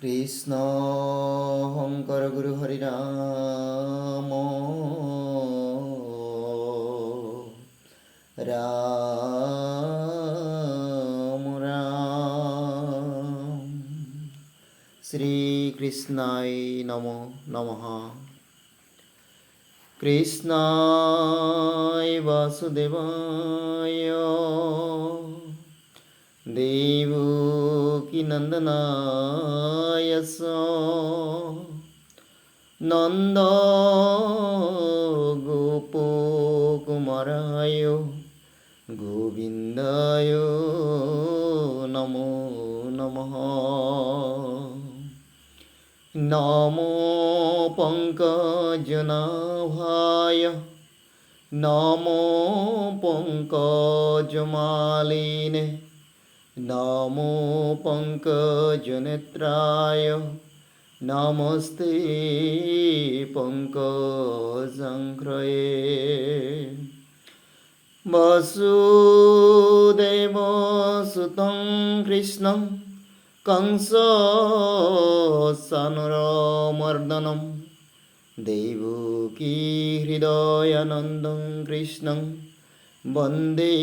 কৃষ্ণ শংকৰ গুৰু হৰি ৰাম ৰাম শ্ৰীকৃষ্ণাই নম নমঃ। কৃষ্ণায় বাসুদেবায়। দেবকী নন্দনায় চ নন্দ গোপকুমারায় গোবিন্দায় নমো নমঃ নমো পঙ্কজনাভায় নমো পঙ্কজমালিনে নমো পঙ্কজনেত্রায় নমস্তে পঙ্কজঙ্ঘ্রয়ে বসুদেব সুতং কৃষ্ণং কংস সানুরমর্দনম দেবকী হৃদয়ানন্দং কৃষ্ণং বন্দে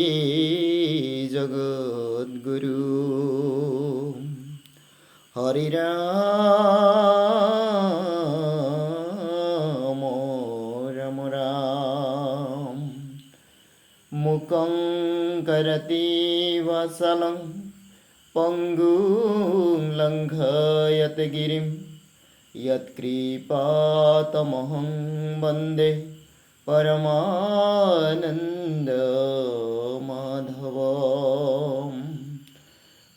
জগদ্গুরু হরিরাম রাম রাম মুকং করতি वसलं पङ्गुं लङ्घयत गिरिं यत्कृपातमहं वन्दे परमानन्द माधव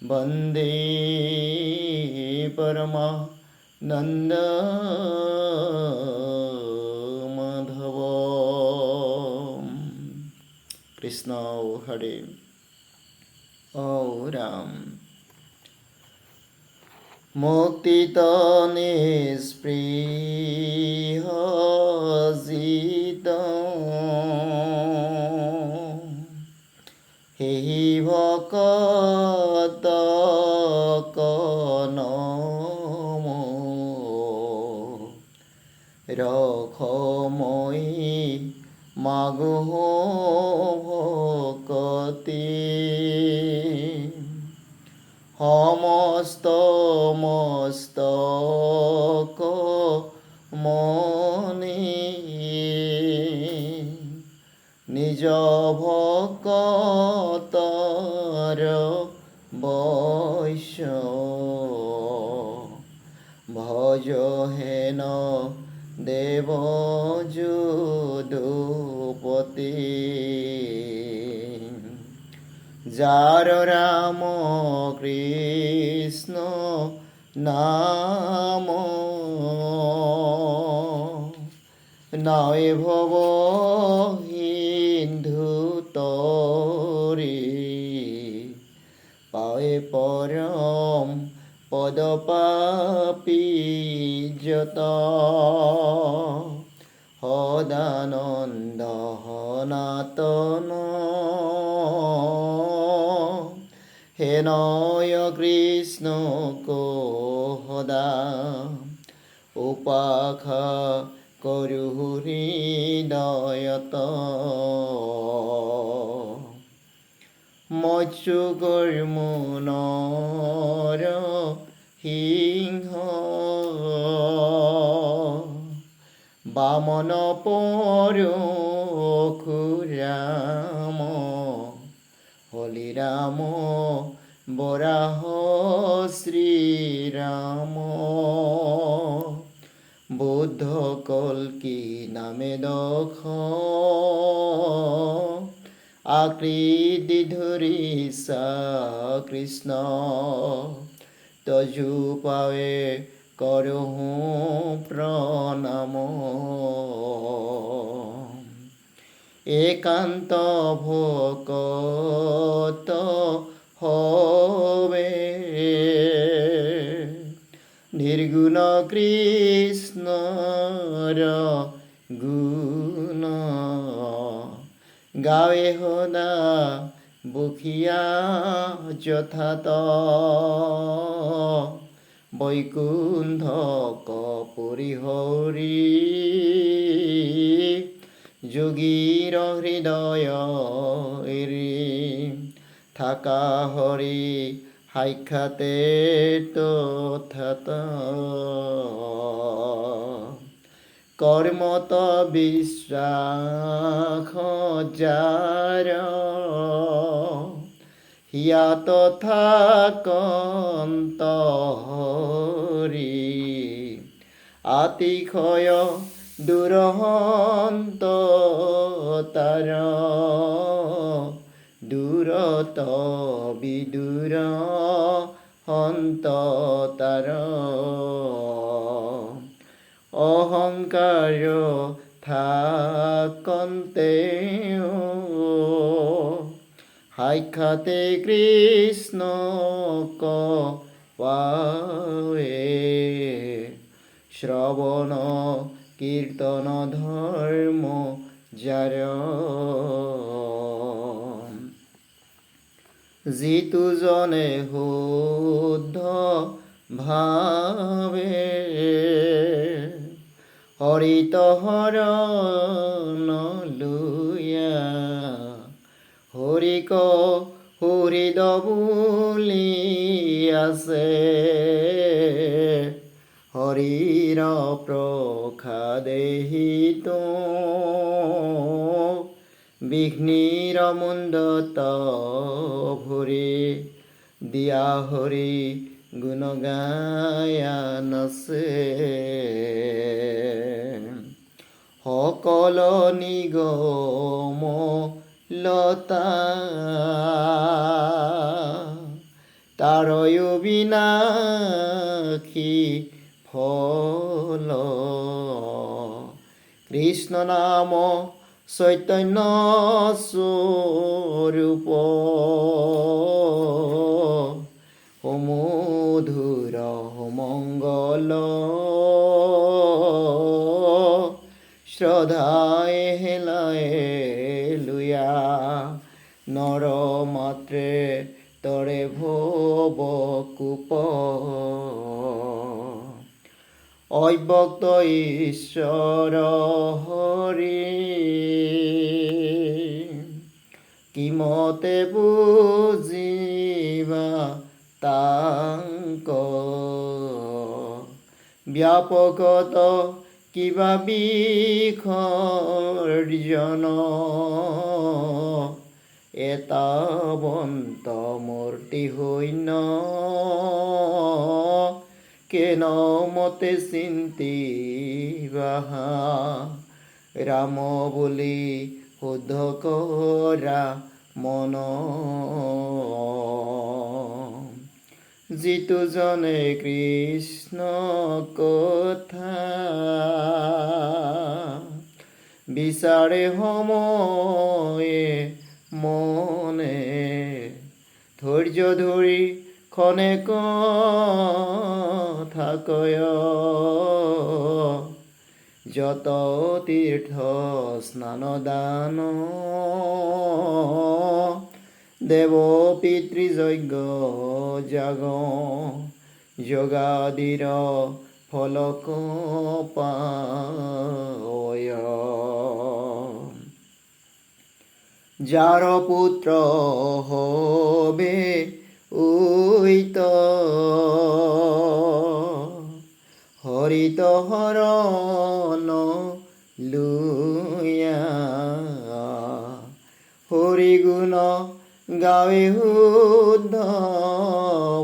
वन्दे परमानन्द माधव कृष्ण हरे ओ राम मुक्तित निष्प्री ভকত নাম। নয় ভব হিন্ধু তরি। পায়ে পরম পদ পাপি যত। সদানন্দ সনাতন হে নয় কৃষ্ণ সদা উপাখা করু হৃদয়ত মৎস্যগর মনৰ সিংহ। বামন পৰশুৰাম হলিৰাম বৰাহ শ্ৰীৰাম বুদ্ধ কল্কি নামে দখ আকৃতি ধৰিছা কৃষ্ণ। তজু পাৱে কৰহো প্ৰণাম একান্ত ভকত হবে। নির্গুণ কৃষ্ণর গুণ গাৱে সদা বখিয়া যথাত। বৈকুণ্ঠ কপরিহৰি যোগীৰ হৃদয় এৰি থাকা হৰি সাক্ষাতে তথাত কর্মত বিশ্বাস যার। হিয়া তথা কন্ত আতিশয় দুৰহন্ত তাৰ দূৰত বিদূৰ হন্ত তাৰ অহংকাৰ থাকন্তে সাক্ষাতে কৃষ্ণক পাৱে শ্ৰৱণ কীৰ্তন ধৰ্ম যাৰ যিটো জনে শুদ্ধ ভাৱে হৰিত হৰণ লুয়া হৰিক হৰিদ বুলি আছে হৰিৰ প্ৰসাদেহিত বিঘ্নিৰ মুণ্ডত ভৰি দিয়া হৰি গুণ গায়া নচে সকল নিগম লতা তারয় বিনাশী ফল কৃষ্ণ নাম চৈতন্য স্বৰূপ সমধুৰ মংগল শ্ৰদ্ধায় হেলায়ে লুয়া নৰ মাত্ৰে তৰে ভৱ কূপ। অব্যক্ত ঈশ্বৰ হৰি কিমতে বুজিবা তাংক ব্যাপকত কিবা বিসৰ্জন বন্ত মূৰ্তি শূন্য কেন মতে চিন্তিবা ৰাম বুলি, শুদ্ধ কৰা মন। যিটো জনে কৃষ্ণ কথা। বিচাৰে সময়ে মনে ধৈৰ্য ধৰি খনে কথা কয়। যত তীৰ্থ স্নান দান। দেৱ পিতৃযজ্ঞ জাগ। যোগাদিৰ ফলক পায়। যাৰ পুত্ৰ হবে উইত হৰিত হৰণ লুয়া হৰি গুণ শুদ্ধ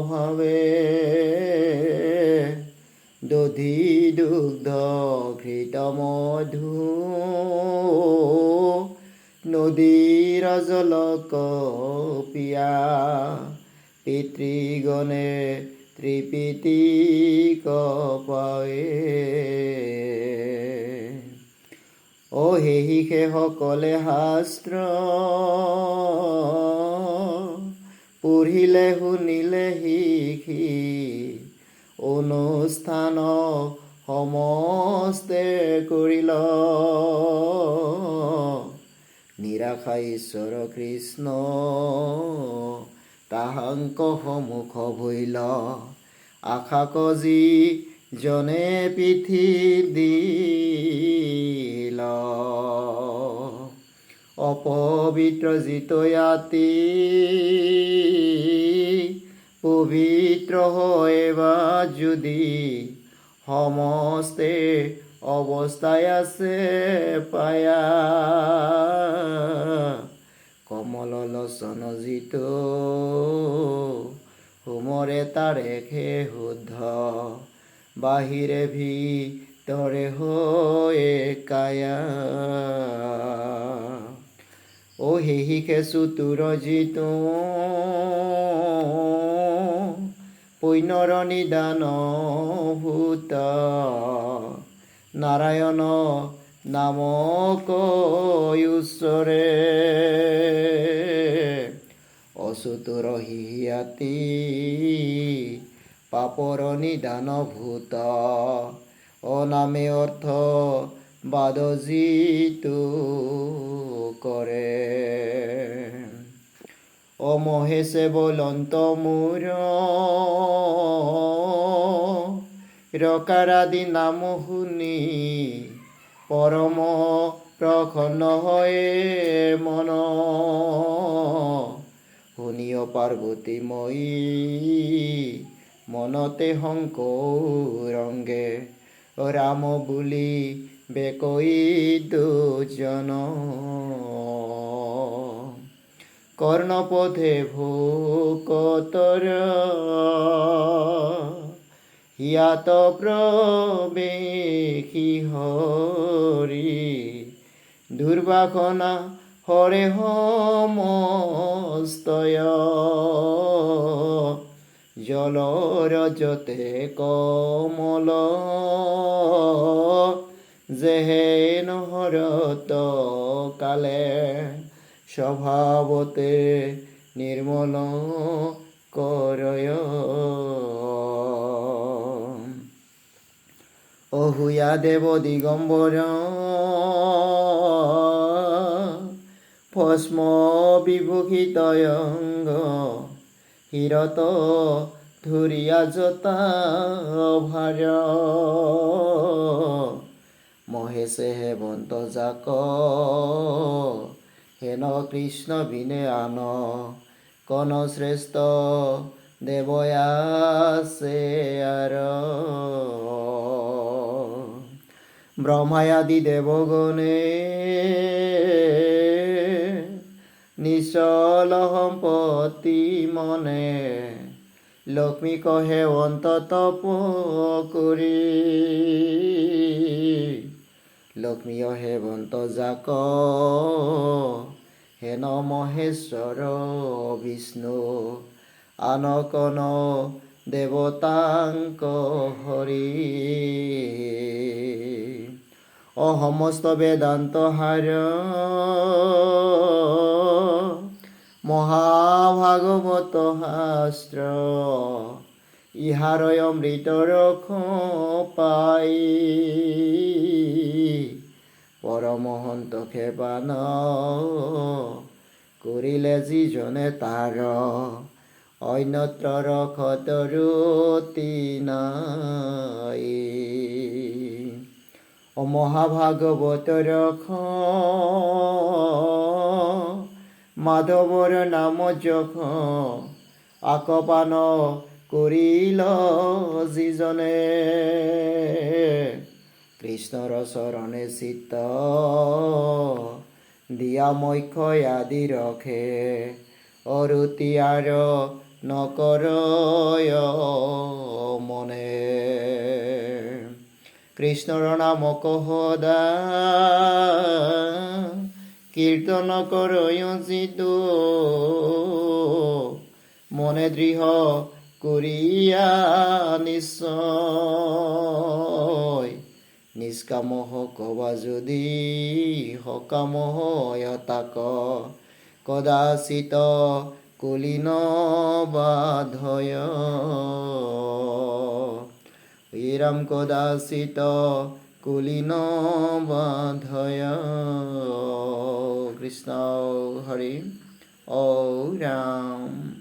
ভাৱে। দধি দুগ্ধ ঘৃত মধু। নদীৰ জলক পিয়া। পিতৃগণে ত্ৰিপিতিক পাৱে অ সেহি সকলে শাস্ত্ৰ পঢ়িলে শুনিলে শিকি অনুষ্ঠান সমস্তে কৰিল। নিৰাশা ঈশ্বৰ কৃষ্ণ। তাহাংক সন্মুখ ভৈল আশা কজি জনে পিঠি দিল। অপবিত্র জিতয়াতি পবিত্র হয় বা যদি সমস্তে অবস্থায় আছে পায়া। কমল লোচন জিত হোমৰে তাৰে খে শুদ্ধ বাহিৰে ভিতৰে হৈ কায়া। ও হেহি খেচু তোৰ জিতো পৈনৰ নিদান ভূত। নারায়ণ নামক ঈশ্বরে অসুতর হিয়াতি পাপর নিদান ভূত। অনামে অর্থ বাদজিতু করে ও মহেশে বলন্ত মূর রকারাদি নাম শুনি পরম প্রসন্ন হয়ে মন। শুনিও পার্বতী মই মনতে শংকৰংগে ৰাম বুলি বেকৈ দুজন। কর্ণপথে ভূকতর হিয়াত প্রবেশী হরি দুর্বাসনা হরে সমস্তয় জলরজতে কমল যেহে নহরত কালে স্বভাবতে নির্মল করয়। অহুয়া দেব দিগম্বর ভস্ম বিভূষিতয়ঙ্গ। হিরত ধুরিয়া জতা ভার মহেশে হেমন্ত যাক। হেন কৃষ্ণ বিনে আন। কন শ্রেষ্ঠ দেবয়াসে আর। ব্রহ্মায়াদি দেবগণে নিচল সম্পত্তি মনে, লক্ষ্মী কহে অন্ততপ কৰি লক্ষ্মী হেবন্ত যাক হেন মহেশ্বৰ বিষ্ণু আনকন দেৱতাংক হৰি। অ সমস্ত বেদান্ত হাৰ মহাভাগৱত শাস্ত্ৰ ইহাৰয় অমৃত ৰখ পাই পৰমহন্ত খেপান কৰিলে যিজনে তাৰ অন্যত্ৰ ৰখত ৰুতি নাই। ও মহাভাগবত রখ মাধবর নাম যখ। আকপান করিল যিজনে। কৃষ্ণর চৰণে চিত্ত দিয়া মক্ষয় আদি ৰখে। অৰুতিয়াৰ নকৰয় মনে। কীৰ্তন কৰয় যিটো মনে দৃঢ় কৰিয়া নিশ্চয়। নিষ্কাম কবা যদি সকাম তাক কদাচিত কুলীন বাধয় ইরাম কদাচিত কুলিন বাধয় কৃষ্ণ হৰি ঔ ৰাম